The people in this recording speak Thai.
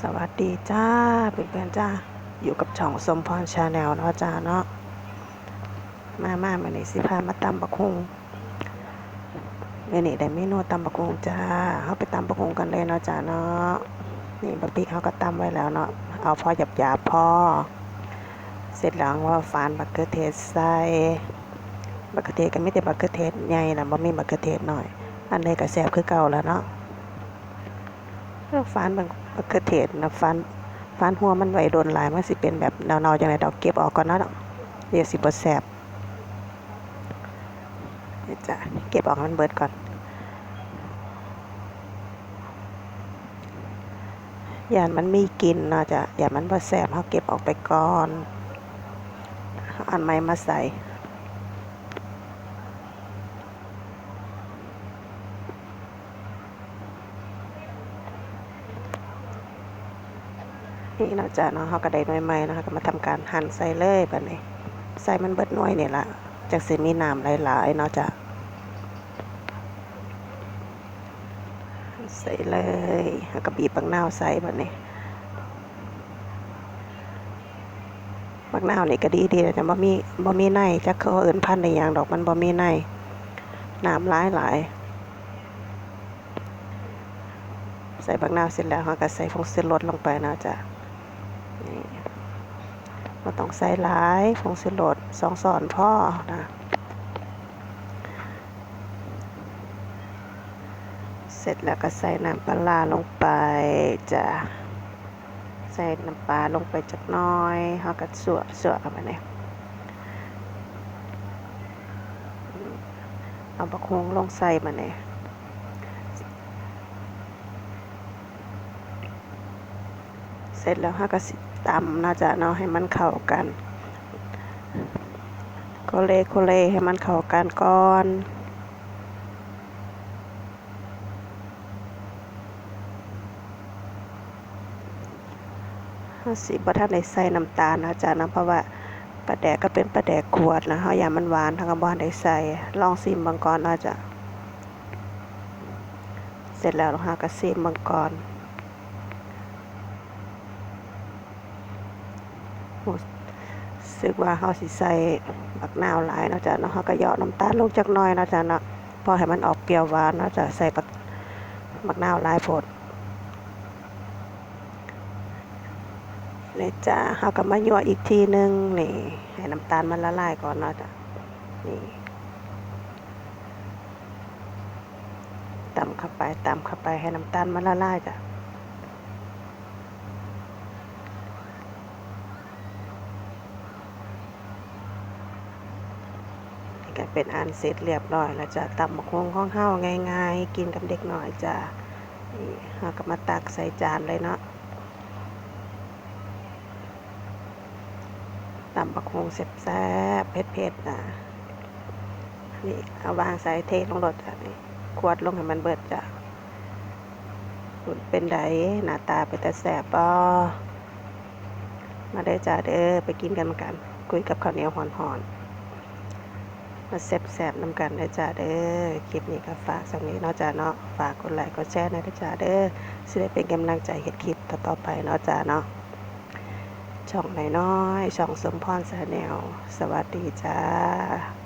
สวัสดีจ้าเพื่อนๆจ้าอยู่กับช่องสมพรชาแนลเนาะจ้าเนาะมามามานี่สิพามาตำบักฮุงเมื่อนี้ได้เมนูตำบักฮุงจ้าเขาไปตำบักฮุงกันเลยเนาะจ้าเนาะนี่บักพริกเขาก็ตำไว้แล้วเนาะเอาพอหยับหยาบๆพอ เสร็จแล้วว่าฟานบักเกอร์เทศใส่บักเกอร์เทศก็ไม่แต่บักเกอร์เทศใหญ่นะบ่มีบักเกอร์เทศหน่อย อันใดก็แซ่บคือเก่าแล้วเนาะ แล้วฟันบางมะเขือเทศนะฟันฟันหัวมันไหวโดนหลายมันสิเป็นแบบเนาๆจังไดดอกเก็บออกก่อนเนาะเดี๋ยวสิบ่แซ่บจะเก็บออกมันเบิดก่อนยานมันมีกินนะจ้ะยามันบ่แซ่บเฮาเก็บออกไปก่อนเอาอันใหม่มาใส่ นี่เนาะจ้ะเนาะเฮาก็ได้หน่วยใหม่นะคะก็มาทำการหั่นใส่เลยแบัดนี้ใส่มันเบิดหน่วยนี่ละจังสิมีน้ำหลายๆเนาะจ้ะใส่เลยแล้วก็บีบบักนาวใส่แบัดนี้บักนาวนี่ก็ดีดีๆนะจ้ะบ่มีบ่มีในจักเขาเอิ้นพันธุ์ได้หยังดอกมันบ่มีในน้ำหลายหลายใส่บักนาวเสร็จแล้วเฮาก็ใส่ผงชูรสลงไปนะจ้ะ เราต้องใส่หลายผงชูรสสองสอนพ่อนะเสร็จแล้วก็ใส่น้ำปลาลงไปจะใส่น้ำปลาลงไปจักน้อยเฮาก็สวสั่วเข้าไปเนี่ยเอาบักฮวงลงใส่มาเนี่ยเสร็จแล้วเฮาก็สิ ตำนะจ๊ะเนาะให้มันเข้ากันโคเลโคเลให้มันเข้ากันก่อนเฮาสิบ่ทันได้ใส่น้ำตาลนะจ๊ะนะเพราะว่าปลาแดกก็เป็นปลาแดกขวดนะเฮาอย่ามันหวานทางก็บ่ทันได้ใส่ลองชิมบิ่งก่อนนะจ๊ะเสร็จแล้วเฮาก็ชิมบิ่งก่อน สึกว่าเฮาสิใส่บักนาวหลายเนาะจ๊ะเนาะเฮาก็เหยาะน้ำตาลลงจักหน่อยเนาะจ๊ะเนาะพอให้มันออกเปรี้ยวหวานเนาะจ๊ะใส่บักบักนาวหลายโพดนี่จ้าเฮาก็มายั่วอีกทีหนึงนี่ให้น้ำตาลมันละลายก่อนเนาะจ้ะนี่ตำเข้าไปตำเข้าไปให้น้ำตาลมันละลายจ้ะ ก็เป็นอันเสร็จเรียบร้อยแล้วจ้ะตำบักฮวงข้องเฮาง่ายๆ กินกับเด็กหน่อยจ้ะเฮาก็มาตักใส่จานเลยเนาะตำบักฮงแซ่บๆเผ็ดๆนะนี่เอาวางใส่เทลงรถจ้ะนี่ขวดลงให้มันเบิดจ้ะเป็นไดหน้าตาเป็นแต่แซ่บปอมาได้จ้าเด้อไปกินกันกัน คุยกับข้าวเหนียวหอนๆ มาแซ่บๆนำกันได้จ้าเด้อคลิปนี้ก็ฝากสักนี้เนาะจ้าเนาะฝากกดไลค์กดแชร์นะจ้าเด้อสิได้เป็นกำลังใจเห็ดคลิปต่อๆไปเนาะจ้าเนาะช่องน้อยๆช่องสมพรแสแนว สวัสดีจ้า